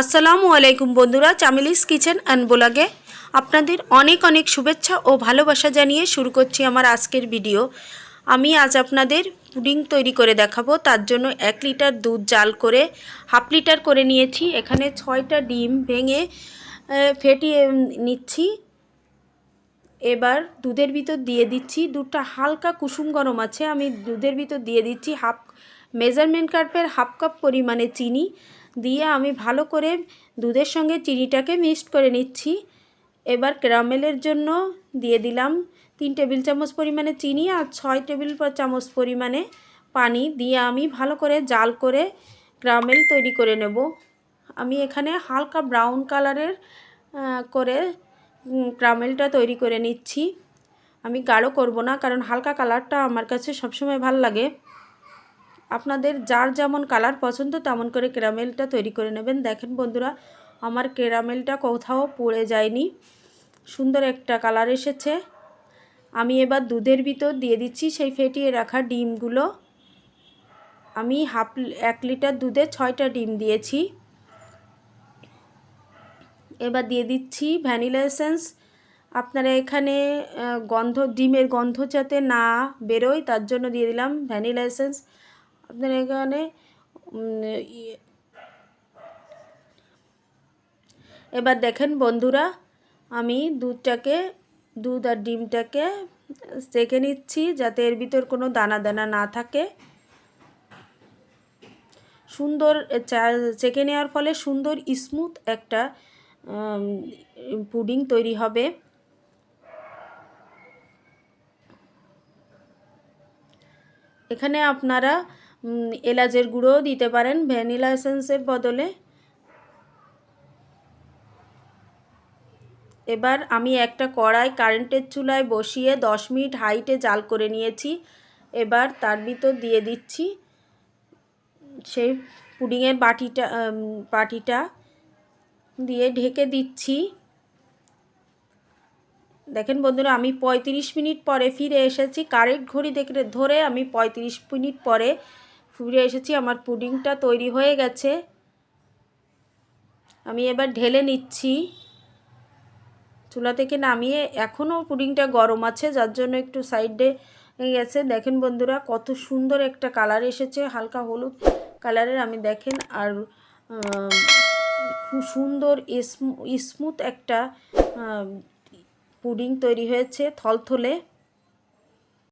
আসসালামু আলাইকুম বন্ধুরা, চামিলিস কিচেন অ্যান্ড ব্লগে। আপনাদের অনেক অনেক শুভেচ্ছা ও ভালোবাসা জানিয়ে শুরু করছি আমার আজকের ভিডিও। আমি আজ আপনাদের পুডিং তৈরি করে দেখাবো। তার জন্য এক লিটার দুধ জাল করে, হাফ লিটার করে নিয়েছি। এখানে ছয়টা ডিম ভেঙে ফেটিয়ে নিচ্ছি। এবার দুধের ভিতর দিয়ে দিচ্ছি। দুধটা হালকা কুসুম গরম আছে। আমি দুধের ভিতর দিয়ে দিচ্ছি হাফ মেজারমেন্ট কাপের হাফ কাপ পরিমাণে চিনি দিয়ে আমি ভালো করে দুধের সঙ্গে চিনিটাকে মিক্সড করে নিচ্ছি। এবার ক্যারামেলের জন্য দিয়ে দিলাম তিন টেবিল চামচ পরিমাণে চিনি আর ছয় টেবিল চামচ পরিমাণে পানি দিয়ে আমি ভালো করে জাল করে ক্যারামেল তৈরি করে নেব। আমি এখানে হালকা ব্রাউন কালারের করে ক্যারামেলটা তৈরি করে নিচ্ছি। আমি গাঢ় করব না কারণ হালকা কালারটা আমার কাছে সবসময় ভালো লাগে। আপনাদের যার যেমন কালার পছন্দ, তেমন করে ক্যারামেলটা তৈরি করে নেবেন। দেখেন বন্ধুরা, আমার ক্যারামেলটা কোথাও পড়ে যায়নি। সুন্দর একটা কালার এসেছে। আমি এবার দুধের ভিতর দিয়ে দিচ্ছি সেই ফেটিয়ে রাখা ডিমগুলো। আমি হাফ এক লিটার দুধে ছয়টা ডিম দিয়েছি। এবার দিয়ে দিচ্ছি ভ্যানিলা এসেন্স। আপনারা এখানে গন্ধ, ডিমের গন্ধ যাতে না বেরোয়, তার জন্য দিয়ে দিলাম ভ্যানিলা এসেন্স। আপনারা এখানে এবার দেখেন বন্ধুরা, আমি দুধটাকে, দুধ আর ডিমটাকে সেঁকে নিচ্ছি যাতে এর ভিতর কোনো দানা দানা না থাকে। সুন্দর চেকে নেওয়ার ফলে সুন্দর স্মুথ একটা পুডিং তৈরি হবে। এখানে আপনারা এলাচের গুঁড়োও দিতে পারেন ভ্যানিলা এসেন্সের বদলে। এবার আমি একটা কড়াই কারেন্টের চুলায় বসিয়ে দশ মিনিট হাইটে জাল করে নিয়েছি। এবার তার ভিতর দিয়ে দিচ্ছি সেই পুডিংয়ের বাটিটা বাটিটা দিয়ে ঢেকে দিচ্ছি। দেখেন বন্ধুরা, আমি পঁয়ত্রিশ মিনিট পরে ফিরে এসেছি। কারেক্ট ঘড়ি দেখে, ধরে আমি পঁয়ত্রিশ মিনিট পরে ফিরে এসেছি, আমার পুডিংটা তৈরি হয়ে গেছে। আমি এবার ঢেলে নিচ্ছি। চুলা থেকে নামিয়ে এখনও পুডিংটা গরম আছে, যার জন্য একটু সাইডে গেছে। দেখেন বন্ধুরা, কত সুন্দর একটা কালার এসেছে, হালকা হলুদ কালারের। আমি দেখেন, আর খুব সুন্দর স্মুথ একটা পুডিং তৈরি হয়েছে থলথলে।